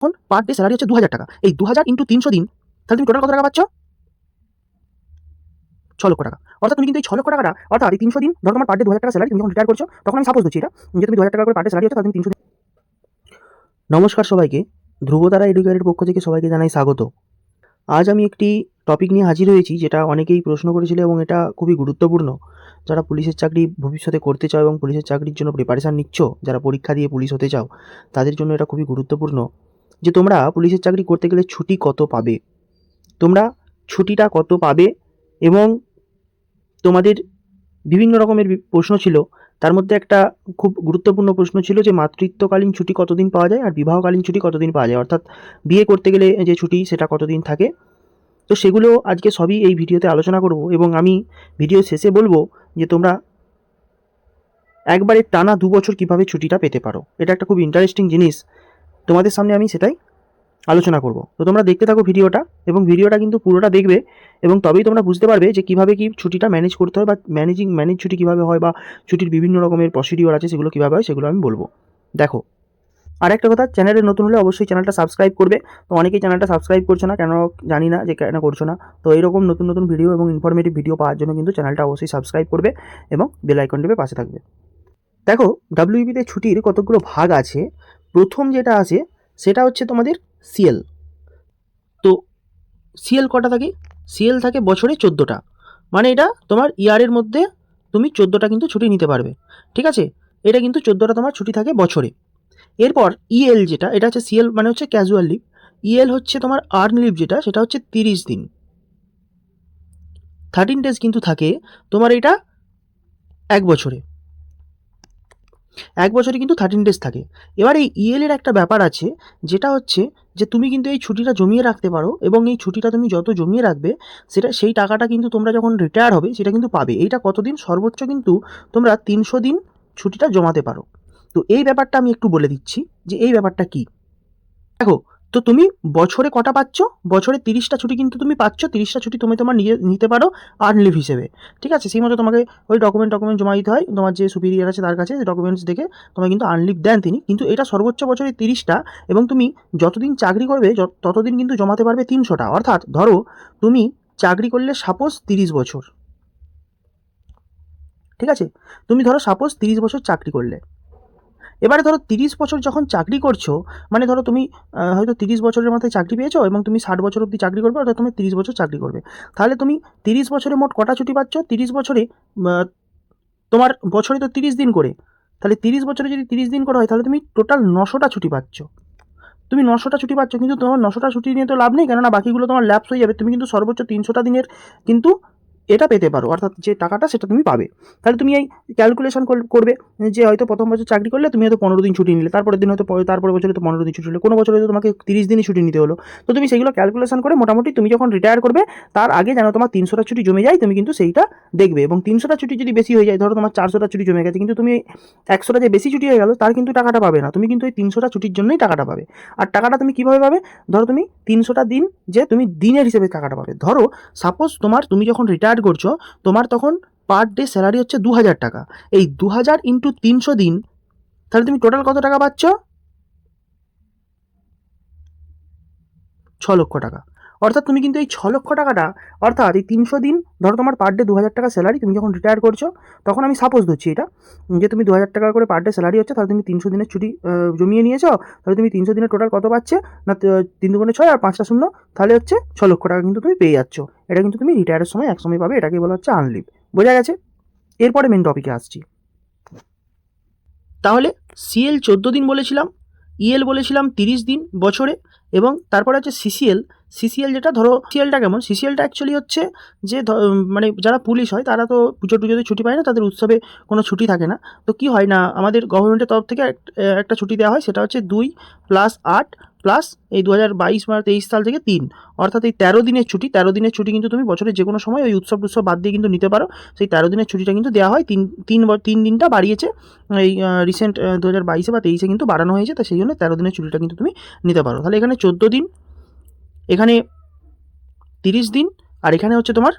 এখন per day salary হচ্ছে দু হাজার টাকা। এই দু হাজার ইন্টু তিনশো দিন, তাহলে তুমি টোটাল কত টাকা পাচ্ছ? ছ লক্ষ টাকা। অর্থাৎ তুমি কিন্তু এই ছ লক্ষ টাকাটা, অর্থাৎ এই তিনশো দিন, ধরো তোমার পার ডে দু হাজার টাকা স্যালারি তুমি যখন রিটায়ার করছ, তখন আমি সাপোজ দিচ্ছি এটা, যে তুমি দু হাজার টাকা করে পার ডে স্যালারি হচ্ছে তুমি তিনশো নমস্কার সবাইকে, ধ্রুবতারা এডুকেয়ারের পক্ষ থেকে সবাইকে জানাই স্বাগত। আজ আমি একটি টপিক নিয়ে হাজির হয়েছি, যেটা অনেকেই প্রশ্ন করেছিল এবং এটা খুবই গুরুত্বপূর্ণ। যারা পুলিশের চাকরি ভবিষ্যতে করতে চাও এবং পুলিশের চাকরির জন্য প্রিপারেশান নিচ্ছ, যারা পরীক্ষা দিয়ে পুলিশ হতে চাও, তাদের জন্য এটা খুবই গুরুত্বপূর্ণ। যে তোমরা পুলিশের চাকরি করতে গেলে ছুটি কত পাবে? তোমরা ছুটিটা কত পাবে? এবং তোমাদের বিভিন্ন রকমের প্রশ্ন ছিল। তার মধ্যে একটা খুব গুরুত্বপূর্ণ প্রশ্ন ছিল যে মাতৃত্বকালীন ছুটি কতদিন পাওয়া যায় আর বিবাহকালীন ছুটি কতদিন পাওয়া যায়? অর্থাৎ বিয়ে করতে গেলে যে ছুটি সেটা কতদিন থাকে? তো সেগুলো আজকে সবই এই ভিডিওতে আলোচনা করব এবং আমি ভিডিও শেষে বলব যে তোমরা একবারে টানা দু বছর কীভাবে ছুটিটা পেতে পারো। এটা একটা খুব ইন্টারেস্টিং জিনিস। তোমাদের সামনে আমি সেটাই আলোচনা করব। তো তোমরা দেখতে থাকো ভিডিওটা এবং ভিডিওটা কিন্তু পুরোটা দেখবে এবং তবেই তোমরা বুঝতে পারবে যে কীভাবে কি ছুটিটা ম্যানেজ করতে হয় বা ম্যানেজিং ম্যানেজ ছুটি কীভাবে হয় বা ছুটির বিভিন্ন রকমের প্রসিডিওর আছে সেগুলো কীভাবে হয় সেগুলো আমি বলব। দেখো আর একটা কথা চ্যানেলে নতুন হলে অবশ্যই চ্যানেলটা সাবস্ক্রাইব করবে। তো অনেকেই চ্যানেলটা সাবস্ক্রাইব করছ না, কেন জানি না যে কেন করছ না। তো এইরকম নতুন নতুন ভিডিও এবং ইনফরমেটিভ ভিডিও পাওয়ার জন্য কিন্তু চ্যানেলটা অবশ্যই সাবস্ক্রাইব করবে এবং বেল আইকন টিপে পাশে থাকবে। দেখো ডাব্লিউবিতে ছুটির কতগুলো ভাগ আছে? প্রথম যেটা আছে, সেটা হচ্ছে তোমাদের সিএল তো সিএল কটা থাকে? সিএল থাকে বছরে চোদ্দোটা। মানে এটা তোমার ইয়ারের মধ্যে তুমি চোদ্দোটা কিন্তু ছুটি নিতে পারবে। ঠিক আছে? এটা কিন্তু চোদ্দোটা তোমার ছুটি থাকে বছরে। এরপর ইএল যেটা, এটা হচ্ছে সিএল মানে হচ্ছে ক্যাজুয়াল লিভ ইএল হচ্ছে তোমার আর্ন লিভ যেটা, সেটা হচ্ছে তিরিশ দিন। থার্টিন ডেজ কিন্তু থাকে তোমার এটা এক বছরে। এক বছরে কিন্তু থার্টিন ডেজ থাকে। এবার এই ইএলের একটা ব্যাপার আছে, যেটা হচ্ছে যে তুমি কিন্তু এই ছুটিটা জমিয়ে রাখতে পারো এবং এই ছুটিটা তুমি যত জমিয়ে রাখবে, সেটা সেই টাকাটা কিন্তু তোমরা যখন রিটায়ার হবে, সেটা কিন্তু পাবে। এইটা কতদিন? সর্বোচ্চ কিন্তু তোমরা তিনশো দিন ছুটিটা জমাতে পারো। তো এই ব্যাপারটা আমি একটু বলে দিচ্ছি যে এই ব্যাপারটা কি? দেখো তো তুমি বছরে কটা পাচ্ছ? বছরে তিরিশটা ছুটি কিন্তু তুমি পাচ্ছ, তিরিশটা ছুটি তুমি তোমার নিজে নিতে পারো আর্ন লিভ হিসেবে। ঠিক আছে? সেই মতো তোমাকে ওই ডকুমেন্ট ডকুমেন্ট জমা দিতে হয়। তোমার যে সুপিরিয়ার আছে তার কাছে ডকুমেন্টস দেখে তোমাকে কিন্তু আর্ন লিভ দেন তিনি। কিন্তু এটা সর্বোচ্চ বছরে তিরিশটা এবং তুমি যতদিন চাকরি করবে ততদিন কিন্তু জমাতে পারবে তিনশোটা। অর্থাৎ ধরো তুমি চাকরি করলে সাপোজ তিরিশ বছর। ঠিক আছে? তুমি ধরো সাপোজ তিরিশ বছর চাকরি করলে। এবারে ধরো তিরিশ বছর যখন চাকরি করছ মানে ধরো তুমি হয়তো তিরিশ বছরের মাথায় চাকরি পেয়েছ এবং তুমি ষাট বছর অবধি চাকরি করবে, অর্থাৎ তুমি তিরিশ বছর চাকরি করবে। তাহলে তুমি তিরিশ বছরে মোট কটা ছুটি পাচ্ছ? তিরিশ বছরে তোমার বছরে তো তিরিশ দিন করে। তাহলে তিরিশ বছরে যদি তিরিশ দিন করে হয়, তাহলে তুমি টোটাল নশোটা ছুটি পাচ্ছ। তুমি নশোটা ছুটি পাচ্ছ, কিন্তু তোমার নশোটা ছুটি নিয়ে তো লাভ নেই, কেননা বাকিগুলো তোমার ল্যাপস হয়ে যাবে। তুমি কিন্তু সর্বোচ্চ তিনশোটা দিনের কিন্তু এটা পেতে পারো, অর্থাৎ যে টাকাটা সেটা তুমি পাবে। তাহলে তুমি এই ক্যালকুলেশন করবে যে হয়তো প্রথম বছর চাকরি করলে তুমি হয়তো পনেরো দিন ছুটি নিলে, তারপরের দিন হয়তো পরে- তারপরের বছরে তো পনেরো দিন ছুটি নিলে কোনো বছরে হয়তো তোমাকে তিরিশ দিনই ছুটি নিতে হলো। তো তুমি সেগুলো ক্যালকুলেশন করে মোটামুটি তুমি যখন রিটায়ার করবে, তার আগে যেন তোমার তিনশোটা ছুটি জমে যায়, তুমি কিন্তু সেইটা দেখবে। এবং তিনশোটা ছুটি যদি বেশি হয়ে যায়, ধরো তোমার চারশোটা ছুটি জমে গেছে, কিন্তু তুমি একশোটা যে বেশি ছুটি হয়ে গেলো, তার কিন্তু টাকাটা পাবে না। তুমি কিন্তু এই তিনশোটা ছুটির জন্যই টাকাটা পাবে। আর টাকাটা তুমি কীভাবে পাবে? ধরো তুমি তিনশোটা দিন যে তুমি দিনের হিসেবে টাকাটা পাবে। ধরো সাপোজ তোমার, তুমি যখন রিটায়ার করছ, তোমার তখন পার ডে স্যালারি হচ্ছে দু হাজার টাকা। এই দু হাজার ইন্টু তিনশো দিন, তাহলে তুমি টোটাল কত টাকা পাচ্ছ? ছ লক্ষ টাকা। অর্থাৎ তুমি কিন্তু এই ছ লক্ষ টাকাটা, অর্থাৎ এই তিনশো দিন, ধরো তোমার পার ডে দু হাজার টাকা স্যালারি তুমি যখন রিটায়ার করছ, তখন আমি সাপোজ ধরছি এটা, যে তুমি দু হাজার টাকা করে পার ডে স্যালারি হচ্ছে, তাহলে তুমি তিনশো দিনের ছুটি জমিয়ে নিয়েছো, তাহলে তুমি তিনশো দিনের টোটাল কত পাচ্ছে? না তিন দুগুণে ছয় আর পাঁচটা শূন্য, তাহলে হচ্ছে ছ লক্ষ টাকা কিন্তু তুমি পেয়ে যাচ্ছ। এটা কিন্তু তুমি রিটায়ারের সময়, এক সময় পাবে এটাকে বলা হচ্ছে আনলিভ বোঝা গেছে? এরপরে মেন টপিকে আসছি। তাহলে সিএল চোদ্দ দিন বলেছিলাম ইএল বলেছিলাম তিরিশ দিন, বছরে। এবং তারপরে হচ্ছে সিসিএল সিসিএল যেটা ধরো সিএলটা কেমন? সিসিএলটা অ্যাকচুয়ালি হচ্ছে যে মানে যারা পুলিশ হয় তারা তো পুজো টুজোতে ছুটি পায় না, তাদের উৎসবে কোনো ছুটি থাকে না। তো কি হয় না, আমাদের গভর্নমেন্টের তরফ থেকে এক- একটা ছুটি দেওয়া হয়, সেটা হচ্ছে দুই প্লাস আট প্লাস এই দু হাজার বাইশ বা তেইশ সাল থেকে তিন। অর্থাৎ এই তেরো দিনের ছুটি, তেরো দিনের ছুটি কিন্তু তুমি বছরের যে কোনো সময় ওই উৎসব উৎসব বাদ দিয়ে কিন্তু নিতে পারো। সেই তেরো দিনের ছুটিটা কিন্তু দেওয়া হয়। তিন তিন তিন দিনটা বাড়িয়েছে। এই রিসেন্ট দু হাজার বাইশে বা তেইশে কিন্তু বাড়ানো হয়েছে। তো সেই জন্য তেরো দিনের ছুটিটা কিন্তু তুমি নিতে পারো। তাহলে এখানে চোদ্দ দিন, এখানে তিরিশ দিন, আর এখানে হচ্ছে তোমার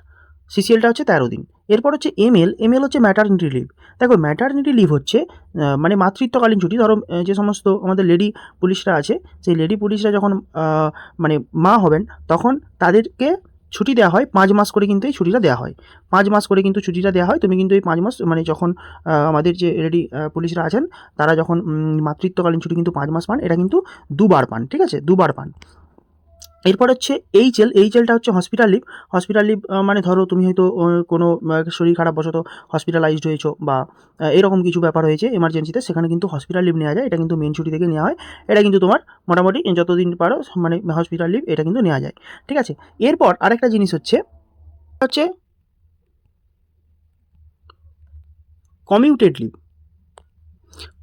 সিসিএলটা হচ্ছে তেরো দিন। এরপর হচ্ছে এমএল এমএল হচ্ছে ম্যাটারনিটি লিভ দেখো ম্যাটারনিটি লিভ হচ্ছে মানে মাতৃত্বকালীন ছুটি। ধরো যে সমস্ত আমাদের লেডি পুলিশরা আছে, সেই লেডি পুলিশরা যখন মানে মা হবেন, তখন তাদেরকে ছুটি দেওয়া হয়। পাঁচ মাস করে কিন্তু এই ছুটিটা দেওয়া হয়। পাঁচ মাস করে কিন্তু ছুটিটা দেওয়া হয়। তুমি কিন্তু এই পাঁচ মাস মানে যখন আমাদের যে রেডি পুলিশরা আছেন, তারা যখন মাতৃত্বকালীন ছুটি কিন্তু পাঁচ মাস পান, এটা কিন্তু দুবার পান, ঠিক আছে? দুবার পান। এরপর হচ্ছে এইচএল এইচএলটা হচ্ছে হসপিটাল লিভ হসপিটাল লিভ মানে ধরো তুমি হয়তো কোনো শরীর খারাপ বশত হসপিটালাইজড হয়েছো বা এরকম কিছু ব্যাপার হয়েছে এমার্জেন্সিতে সেখানে কিন্তু হসপিটাল লিভ নেওয়া যায়। এটা কিন্তু মেন ছুটি থেকে নেওয়া হয়। এটা কিন্তু তোমার মোটামুটি যতদিন পারো মানে হসপিটাল লিভ এটা কিন্তু নেওয়া যায়। ঠিক আছে? এরপর আরেকটা জিনিস হচ্ছে হচ্ছে কমিউটেড লিভ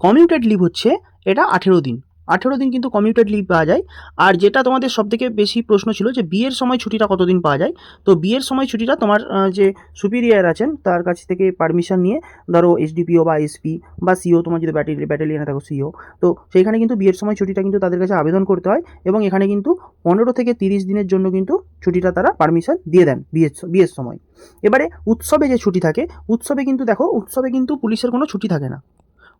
কমিউটেড লিভ হচ্ছে এটা আঠেরো দিন। আঠেরো দিন কিন্তু কমিউটেড লিভ পাওয়া যায়। আর যেটা তোমাদের সবথেকে বেশি প্রশ্ন ছিল যে, বিয়ের সময় ছুটিটা কতদিন পাওয়া যায়? তো বিয়ের সময় ছুটিটা তোমার যে সুপিরিয়ার আছেন, তার কাছ থেকে পারমিশন নিয়ে ধরো এসডিপিও বা এসপি বা সিও তোমার যদি ব্যাটালি ব্যাটালিয়ানে থাকো সিও তো সেইখানে কিন্তু বিয়ের সময় ছুটিটা কিন্তু তাদের কাছে আবেদন করতে হয় এবং এখানে কিন্তু পনেরো থেকে তিরিশ দিনের জন্য কিন্তু ছুটিটা তারা পারমিশন দিয়ে দেন বিয়ের বিয়ের সময়। এবারে উৎসবে যে ছুটি থাকে, উৎসবে কিন্তু দেখো, উৎসবে কিন্তু পুলিশের কোনো ছুটি থাকে না।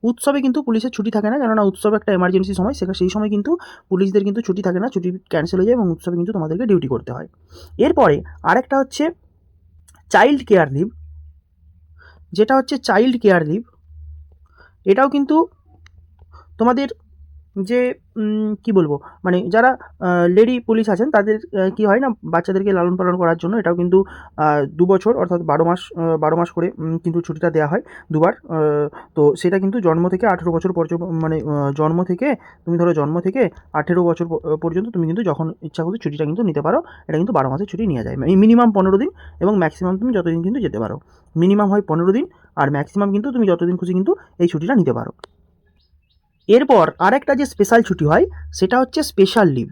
উৎসবে কিন্তু পুলিশের ছুটি থাকে না। কেননা উৎসব একটা এমার্জেন্সি সময় সেখানে সেই সময় কিন্তু পুলিশদের কিন্তু ছুটি থাকে না, ছুটি ক্যান্সেল হয়ে যায় এবং উৎসবে কিন্তু তোমাদেরকে ডিউটি করতে হয়। এরপরে আরেকটা হচ্ছে চাইল্ড কেয়ার লিভ যেটা হচ্ছে চাইল্ড কেয়ার লিভ এটাও কিন্তু তোমাদের যে কি বলব? মানে যারা লেডি পুলিশ আছেন, তাদের কি হয় না, বাচ্চাদেরকে লালন পালন করার জন্য এটাও কিন্তু দু বছর অর্থাৎ বারো মাস বারো মাস করে কিন্তু ছুটিটা দেওয়া হয় দুবার তো সেটা কিন্তু জন্ম থেকে আঠেরো বছর পর্যন্ত মানে জন্ম থেকে, তুমি ধরো জন্ম থেকে আঠেরো বছর পর্যন্ত তুমি কিন্তু যখন ইচ্ছা করতে ছুটিটা কিন্তু নিতে পারো, এটা কিন্তু বারো মাসের ছুটি নিয়ে যায়। মিনিমাম পনেরো দিন এবং ম্যাক্সিমাম তুমি যতদিন কিন্তু যেতে পারো। মিনিমাম হয় পনেরো দিন আর ম্যাক্সিমাম কিন্তু তুমি যতদিন খুশি কিন্তু এই ছুটিটা নিতে পারো। এরপর আরেকটা যে স্পেশাল ছুটি হয়, সেটা হচ্ছে special leave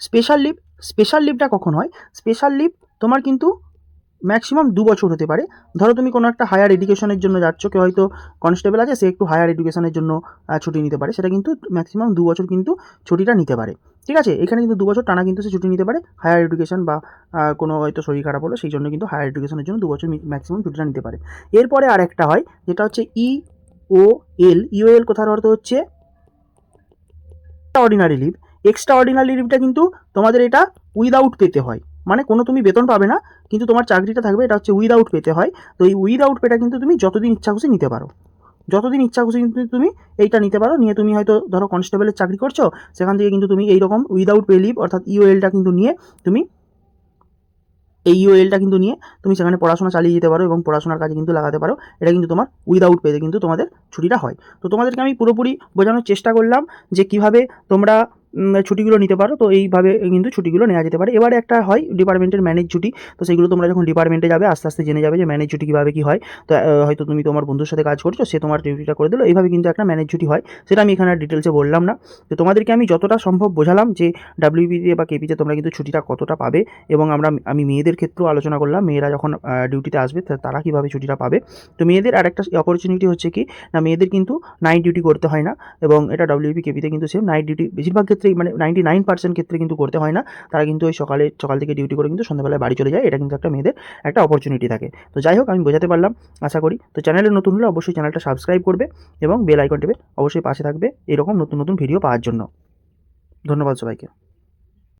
special leave special লিভটা কখন হয়? স্পেশাল লিভ তোমার কিন্তু ম্যাক্সিমাম দু বছর হতে পারে। ধরো তুমি কোনো একটা হায়ার এডুকেশনের জন্য যাচ্ছ, কেউ হয়তো কনস্টেবল আছে, সে একটু হায়ার এডুকেশনের জন্য ছুটি নিতে পারে। সেটা কিন্তু ম্যাক্সিমাম দু বছর কিন্তু ছুটিটা নিতে পারে। ঠিক আছে? এখানে কিন্তু দু বছর টানা কিন্তু সে ছুটি নিতে পারে। হায়ার এডুকেশন বা কোনো হয়তো শরীর খারাপ হলো, সেই জন্য কিন্তু হায়ার এডুকেশনের জন্য দু বছর ম্যাক্সিমাম ছুটিটা নিতে পারে। এরপরে আর একটা হয়, যেটা হচ্ছে ই ও এল ইউএল কথার অর্থ হচ্ছে অর্ডিনারি লিভ এক্সট্রা অর্ডিনারি লিভটা কিন্তু তোমাদের এটা উইদাউট পেতে হয়। মানে কোনো তুমি বেতন পাবে না, কিন্তু তোমার চাকরিটা থাকবে, এটা হচ্ছে উইদাউট পেতে হয়। তো এই উইদাউট পেটা কিন্তু তুমি যতদিন ইচ্ছা খুশি নিতে পারো। যতদিন ইচ্ছা খুশি কিন্তু তুমি এইটা নিতে পারো, নিয়ে তুমি হয়তো ধরো কনস্টেবলের চাকরি করছ, সেখান থেকে কিন্তু তুমি এইরকম উইদাউট পে লিভ অর্থাৎ ইউএলটা কিন্তু নিয়ে তুমি এই ইউএলটা কিন্তু নিয়ে তুমি সেখানে পড়াশোনা চালিয়ে যেতে পারো এবং পড়াশোনার কাজে কিন্তু লাগাতে পারো। এটা কিন্তু তোমার উইদাউট পেতে কিন্তু তোমাদের ছুটিটা হয়। তো তোমাদেরকে আমি পুরোপুরি বোঝানোর চেষ্টা করলাম যে কীভাবে তোমরা ছুটিগুলো নিতে পারো, তো এইভাবে কিন্তু ছুটিগুলো নেওয়া যেতে পারে। এবারে একটা হয় ডিপার্টমেন্টের ম্যানেজ ছুটি, তো সেগুলো তোমরা যখন ডিপার্টমেন্টে যাবে, আস্তে আস্তে জেনে যাবে যে ম্যানেজ ছুটি কীভাবে কী হয়। তো হয়তো তুমি তোমার বন্ধুর সাথে কাজ করছ, সে তোমার ডিউটিটা করে দিলো, এইভাবে কিন্তু একটা ম্যানেজ ছুটি হয়। সেটা আমি এখানে ডিটেলসে বললাম না। তো তোমাদেরকে আমি যতটা সম্ভব বোঝালাম যে ডাব্লিউবিতে বা কেপিতে তোমরা কিন্তু ছুটিটা কতটা পাবে এবং আমরা, আমি মেয়েদের ক্ষেত্রেও আলোচনা করলাম, মেয়েরা যখন ডিউটিতে আসবে তারা কীভাবে ছুটিটা পাবে। তো মেয়েদের আরেকটা অপরচুনিটি হচ্ছে কি, না, মেয়েদের কিন্তু নাইট ডিউটি করতে হয় না এবং এটা ডাব্লিউপি কেপিতে কিন্তু সেম নাইট ডিউটি বেশিরভাগ ক্ষেত্রেই মানে নাইনটি নাইন পার্সেন্ট ক্ষেত্রে কিন্তু করতে হয় না। তারা কিন্তু ওই সকালে, সকাল থেকে ডিউটি করে কিন্তু সন্ধ্যাবেলায় বাড়ি চলে যায়। এটা কিন্তু একটা মেয়েদের একটা অপরচুনিটি থাকে। তো যাই হোক, আমি বোঝাতে পারলাম, আশা করি। তো চ্যানেলে নতুন হলে অবশ্যই চ্যানেলটা সাবস্ক্রাইব করবে এবং বেল আইকন টেপে অবশ্যই পাশে থাকবে। এরকম নতুন নতুন ভিডিও পাওয়ার জন্য। ধন্যবাদ সবাইকে।